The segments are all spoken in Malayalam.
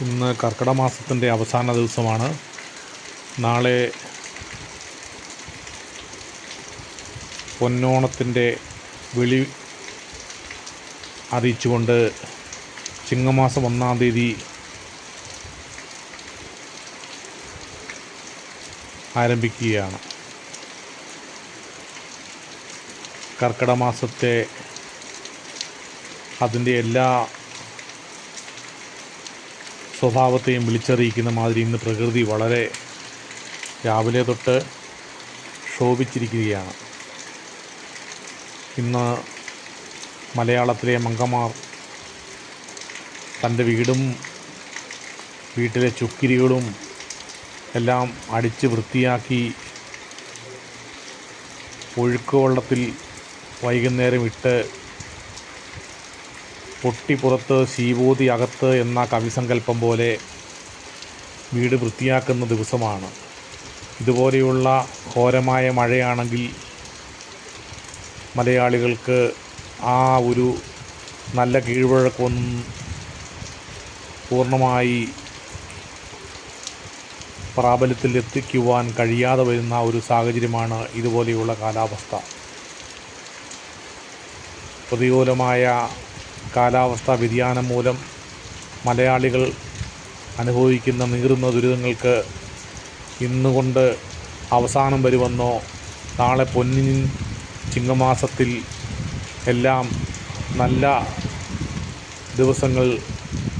ഇന്ന് കർക്കിടക മാസത്തിന്റെ അവസാന ദിവസമാണ്. നാളെ പൊന്നോണത്തിന്റെ വിളി അറിയിച്ചുകൊണ്ട് ചിങ്ങമാസം ഒന്നാം തീയതി ആരംഭിക്കുകയാണ്. കർക്കിടക മാസത്തെ അതിന്റെ എല്ലാ സ്വഭാവത്തെയും വിളിച്ചറിയിക്കുന്ന മാതിരി ഇന്ന് പ്രകൃതി വളരെ രാവിലെ തൊട്ട് ശോഭിച്ചിരിക്കുകയാണ്. ഇന്ന് മലയാളത്തിലെ മങ്കമാർ തന്റെ വീടും വീട്ടിലെ ചുക്കിരികളും എല്ലാം അടിച്ച് വൃത്തിയാക്കി ഒഴുക്കുവെള്ളത്തിൽ വൈകുന്നേരം ഇട്ട് പൊട്ടിപ്പുറത്ത് ശീബോധി അകത്ത് എന്ന കവിസങ്കല്പം പോലെ വീട് വൃത്തിയാക്കുന്ന ദിവസമാണ്. ഇതുപോലെയുള്ള ഘോരമായ മഴയാണെങ്കിൽ മലയാളികൾക്ക് ആ ഒരു നല്ല കീഴ്വഴക്കമൊന്നും പൂർണമായി പ്രാബല്യത്തിൽ എത്തിക്കുവാൻ കഴിയാതെ വരുന്ന ഒരു സാഹചര്യമാണ് ഇതുപോലെയുള്ള കാലാവസ്ഥ. പ്രതികൂലമായ കാലാവസ്ഥാ വ്യതിയാനം മൂലം മലയാളികൾ അനുഭവിക്കുന്ന നീറുന്ന ദുരിതങ്ങൾക്ക് ഇന്നുകൊണ്ട് അവസാനം വരുമെന്നോ നാളെ പൊന്നിൻ ചിങ്ങമാസത്തിൽ എല്ലാം നല്ല ദിവസങ്ങൾ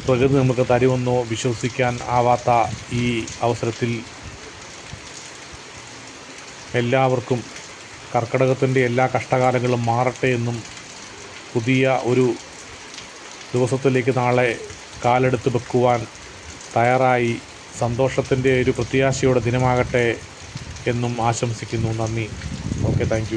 പ്രകൃതി നമുക്ക് തരുമെന്നോ വിശ്വസിക്കാൻ ആവാത്ത ഈ അവസരത്തിൽ എല്ലാവർക്കും കർക്കിടകത്തിന്റെ എല്ലാ കഷ്ടകാലങ്ങളും മാറട്ടെ എന്നും പുതിയ ഒരു ദിവസത്തിലേക്ക് നാളെ കാലെടുത്ത് വെക്കുവാൻ തയ്യാറായി. സന്തോഷത്തിന്റെ ഒരു പ്രത്യാശയുടെ ദിനമാകട്ടെ എന്നും ആശംസിക്കുന്നു. നന്ദി. Okay thank